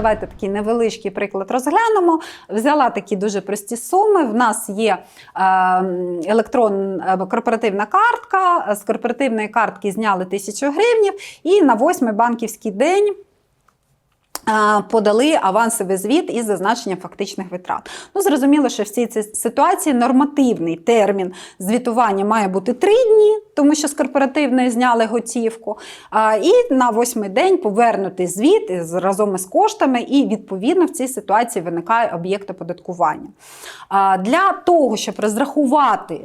Давайте такий невеличкий приклад розглянемо. Взяла такі дуже прості суми. В нас є е, електрон, корпоративна картка. З корпоративної картки зняли тисячу гривнів, і на восьмий банківський день. Е, Подали авансовий звіт із зазначенням фактичних витрат. Ну, зрозуміло, що в цій ситуації нормативний термін звітування має бути три дні, тому що з корпоративної зняли готівку. І на восьмий день повернути звіт разом із коштами, і відповідно в цій ситуації виникає об'єкт оподаткування. Для того, щоб розрахувати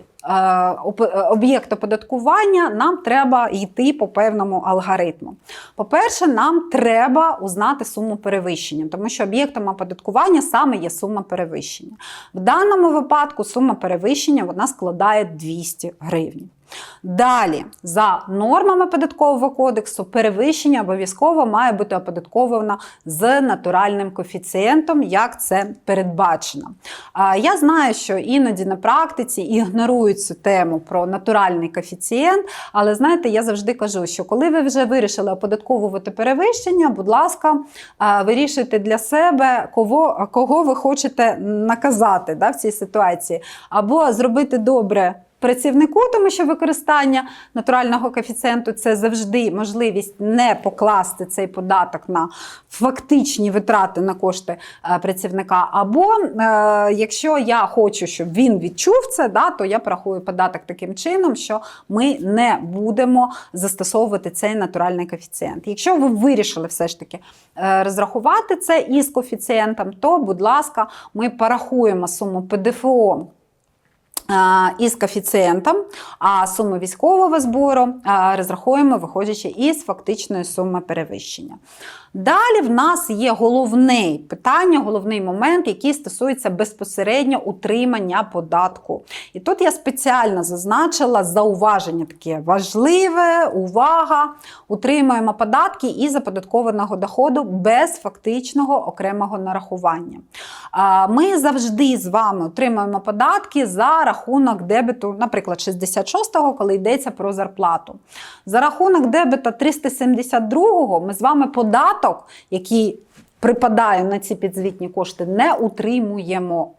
об'єкт оподаткування, нам треба йти по певному алгоритму. По-перше, нам треба узнати суму перевищення, тому що об'єктом оподаткування саме є сума перевищення. В даному випадку сума перевищення вона складає 200 гривень. Далі, за нормами податкового кодексу, перевищення обов'язково має бути оподатковано з натуральним коефіцієнтом, як це передбачено. Я знаю, що іноді на практиці ігнорують цю тему про натуральний коефіцієнт, але знаєте, я завжди кажу, що коли ви вже вирішили оподатковувати перевищення, будь ласка, вирішуйте для себе, кого, кого ви хочете наказати да, в цій ситуації, або зробити добре працівнику, тому що використання натурального коефіцієнту це завжди можливість не покласти цей податок на фактичні витрати на кошти е, працівника. Або е, якщо я хочу, щоб він відчув це, да, то я порахую податок таким чином, що ми не будемо застосовувати цей натуральний коефіцієнт. Якщо ви вирішили все ж таки е, розрахувати це із коефіцієнтом, то, будь ласка, ми порахуємо суму ПДФО із коефіцієнтом, а суму військового збору а, розраховуємо, виходячи із фактичної суми перевищення. Далі в нас є головне питання, головний момент, який стосується безпосередньо утримання податку. І тут я спеціально зазначила зауваження таке важливе, увага. Утримуємо податки із оподаткованого доходу без фактичного окремого нарахування. Ми завжди з вами отримуємо податки за рахунок дебету, наприклад, 66-го, коли йдеться про зарплату. За рахунок дебета 372-го ми з вами податок, який припадає на ці підзвітні кошти, не утримуємо.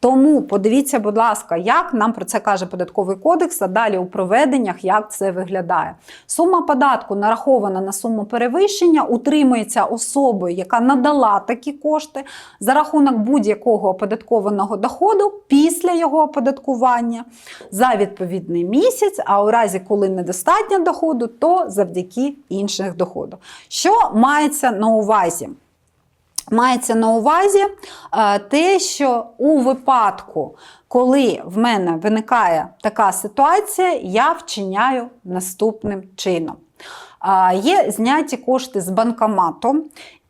Тому подивіться, будь ласка, як нам про це каже податковий кодекс, а далі у проведеннях, як це виглядає. Сума податку нарахована на суму перевищення, утримується особою, яка надала такі кошти за рахунок будь-якого оподаткованого доходу після його оподаткування за відповідний місяць, а у разі, коли недостатньо доходу, то завдяки інших доходів. Що мається на увазі? Мається на увазі е, те, що у випадку, коли в мене виникає така ситуація, я вчиняю наступним чином. Е, Є зняті кошти з банкомату.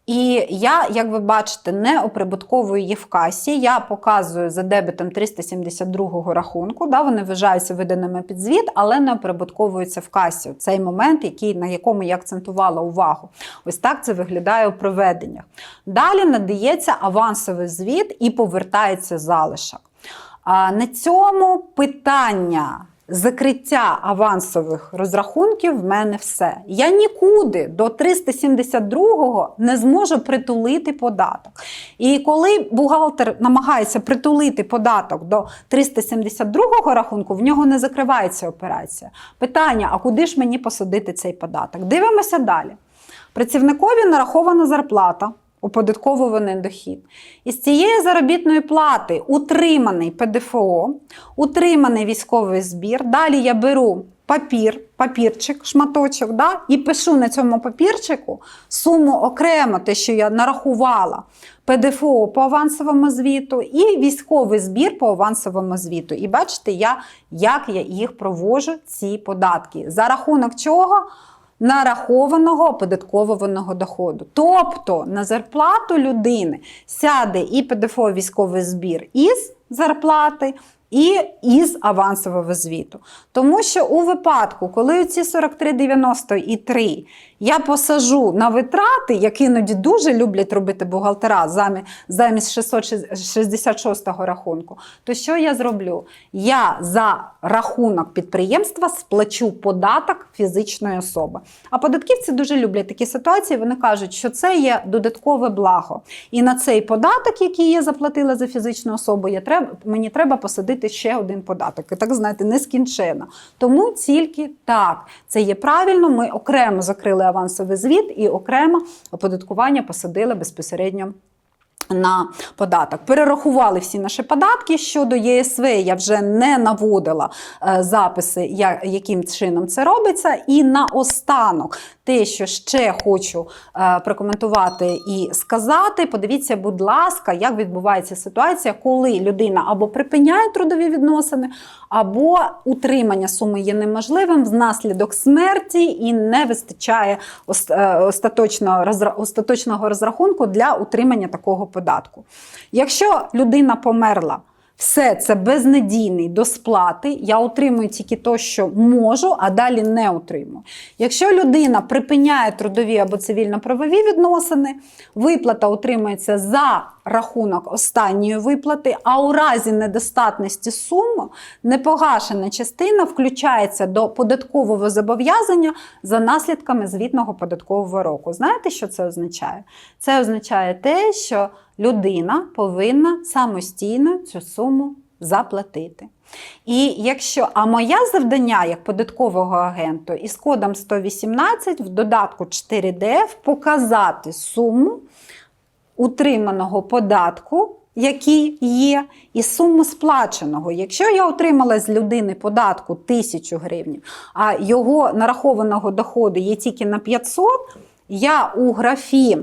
І я, як ви бачите, не оприбутковую їх в касі. Я показую за дебетом 372 рахунку. Да, вони вважаються виданими під звіт, але не оприбутковуються в касі. Цей момент, який, на якому я акцентувала увагу. Ось так це виглядає у проведеннях. Далі надається авансовий звіт і повертається залишок. А на цьому питання закриття авансових розрахунків в мене все. Я нікуди до 372-го не зможу притулити податок. І коли бухгалтер намагається притулити податок до 372-го рахунку, в нього не закривається операція. Питання: а куди ж мені посадити цей податок? Дивимося далі. Працівникові нарахована зарплата. Оподатковуваний дохід. Із цієї заробітної плати утриманий ПДФО, утриманий військовий збір. Далі я беру папір, папірчик, шматочок, да, і пишу на цьому папірчику суму окремо, те, що я нарахувала ПДФО по авансовому звіту, і військовий збір по авансовому звіту. І бачите, я, як я їх провожу, ці податки. За рахунок чого? Нарахованого оподаткованого доходу. Тобто на зарплату людини сяде і ПДФО військовий збір із зарплати, і із авансового звіту. Тому що у випадку, коли ці 43,90 і 3 я посажу на витрати, як іноді дуже люблять робити бухгалтера замі- замість 666 рахунку, то що я зроблю? Я за рахунок підприємства сплачу податок фізичної особи. А податківці дуже люблять такі ситуації. Вони кажуть, що це є додаткове благо. І на цей податок, який я заплатила за фізичну особу, я треба, мені треба посадити ще один податок. І так знаєте, нескінченно. Тому тільки так, це є правильно. Ми окремо закрили авансовий звіт і окремо оподаткування посадили безпосередньо. На податок перерахували всі наші податки щодо ЄСВ. Я вже не наводила е, записи, яким чином це робиться. І наостанок, те, що ще хочу е, прокоментувати і сказати, подивіться, будь ласка, як відбувається ситуація, коли людина або припиняє трудові відносини, або утримання суми є неможливим внаслідок смерті і не вистачає е, остаточного, остаточного розрахунку для утримання такого податку. Якщо людина померла, все це безнадійний до сплати. Я отримую тільки то, що можу, а далі не отримую. Якщо людина припиняє трудові або цивільно-правові відносини, виплата отримується за рахунок останньої виплати, а у разі недостатності суми непогашена частина включається до податкового зобов'язання за наслідками звітного податкового року. Знаєте, що це означає? Це означає те, що людина повинна самостійно цю суму заплатити. І якщо, а моє завдання як податкового агенту із кодом 118 в додатку 4DF показати суму утриманого податку, який є, і суму сплаченого. Якщо я отримала з людини податку 1000 гривень, а його нарахованого доходу є тільки на 500, я у графі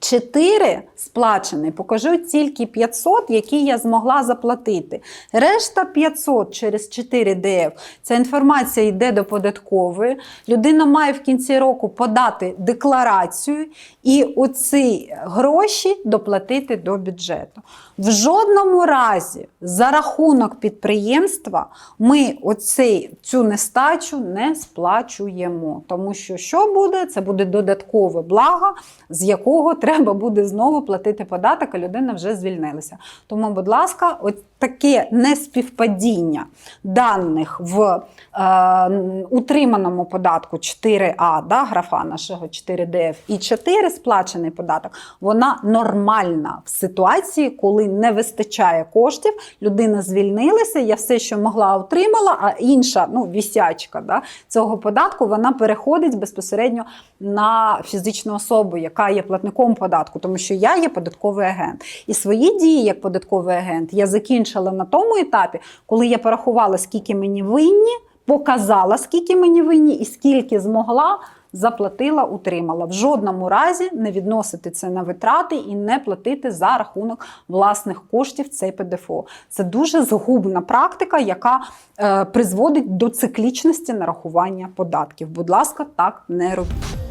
4 сплачений, покажу тільки 500, які я змогла заплатити. Решта 500 через 4 ДФ. Ця інформація йде до податкової. Людина має в кінці року подати декларацію і оці гроші доплатити до бюджету. В жодному разі за рахунок підприємства ми оцей, цю нестачу не сплачуємо. Тому що що буде? Це буде додаткове благо, з якого треба буде знову платити податок, а людина вже звільнилася. Тому, будь ласка, от таке неспівпадіння даних в е, утриманому податку 4А, да, графа нашого 4ДФ і 4 сплачений податок, вона нормальна в ситуації, коли не вистачає коштів, людина звільнилася, я все, що могла, отримала, а інша ну, вісячка да, цього податку вона переходить безпосередньо на фізичну особу, яка є платником податку, тому що я є податковий агент. І свої дії як податковий агент я закінчила на тому етапі, коли я порахувала, скільки мені винні, показала, скільки мені винні, і скільки змогла. Заплатила, утримала. В жодному разі не відносити це на витрати і не платити за рахунок власних коштів цей ПДФО. Це дуже згубна практика, яка е, призводить до циклічності нарахування податків. Будь ласка, так не робіть.